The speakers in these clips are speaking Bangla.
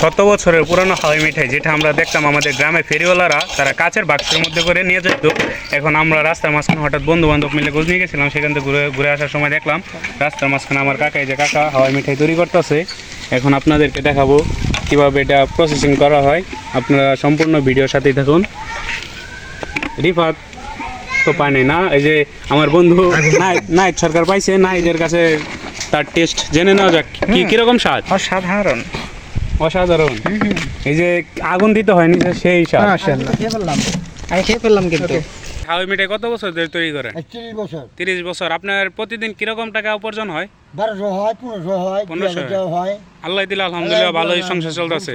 শত বছরের পুরানো হাওয়াই মিঠাই যেটা আমরা দেখতাম আমাদের গ্রামে ফেরিওয়ালারা তারা কাচের বাক্সের মধ্যে করে নিয়ে যেত। এখন আমরা রাস্তার মাঝখানে হঠাৎ বন্ধু বান্ধব মিলে খোঁজ নিয়ে গেছিলাম সেখান থেকে ঘুরে ঘুরে আসার সময় দেখলাম রাস্তার মাঝখানে আমার কাকাই যে কাকা হাওয়াই মিঠাই তৈরি করতেছে। এখন আপনাদেরকে দেখাবো কীভাবে এটা প্রসেসিং করা হয়। আপনারা সম্পূর্ণ ভিডিওর সাথেই থাকুন। রিফাত তো পায়নি না এই যে আমার বন্ধু নাইট নাইট সরকার পাইছে নাইটের কাছে তার টেস্ট জেনে নেওয়া যাক কি কীরকম স্বাদ? অসাধারণ। অসাধারণ। এই যে আগুন দিতে হয় নিচে সেই স্বাদ ফেললাম আমি খেয়ে ফেললাম কিন্তু। হাওয়াই মিঠাই কত বছর ধরে তৈরি করেন বছর। তিরিশ বছর। আপনার প্রতিদিন কীরকম টাকা উপার্জন হয়? বারোশো হয় পনেরোশো হয় পনেরোশো হয়। আল্লাহ দিলে আলহামদুলিল্লাহ ভালোই সংসার চলতেছে।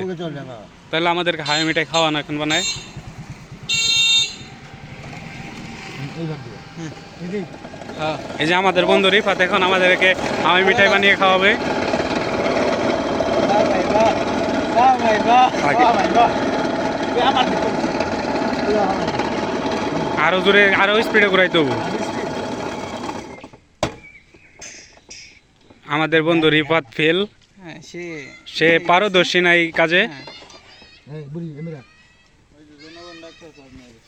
তাহলে আমাদেরকে হাওয়াই মিঠাই খাওয়ান এখন বানায়। এইবার এই যে আমাদের বন্ধু রিফাত এখন আমাদেরকে হাওয়াই মিঠাই বানিয়ে খাওয়াবে। আরও জোরে আরও স্পিডে ঘুরাইতে হব। আমাদের বন্ধু রিফাত ফেল। হ্যাঁ সে সে পারদর্শী না এই কাজে। এই বুড়ি, এমনি রাখ।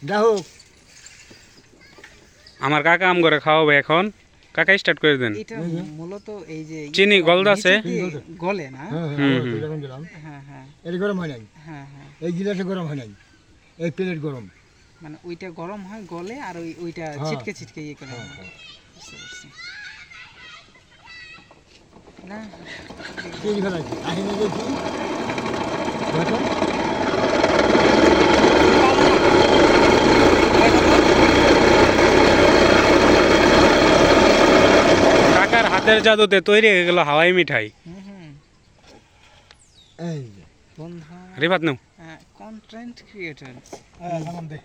যা হোক, আমার কাকা আম করে খাওয়াবে এখন। কাকা স্টার্ট করে দেন। এটা মূলত এই যে চিনি গলদাছে নিচে দিয়ে গলে না? হ্যাঁ, হ্যাঁ, হ্যাঁ হ্যাঁ এটা গরম হয় নাই? হ্যাঁ হ্যাঁ। এই গিলাসে গরম হয় নাই? এই প্লেট গরম। মানে ওইটা গরম হয় গলে আর ওই ওইটা। ছিটকে ছিটকে ইয়ে করে। না হাতের জাদুতে তৈরি হয়ে গেল হাওয়াই মিঠাই হুম হুম এই যে। বন্ধু রিফাত নাও কন্টেন্ট ক্রিয়েটার হ্যাঁ, যেমন দেখ।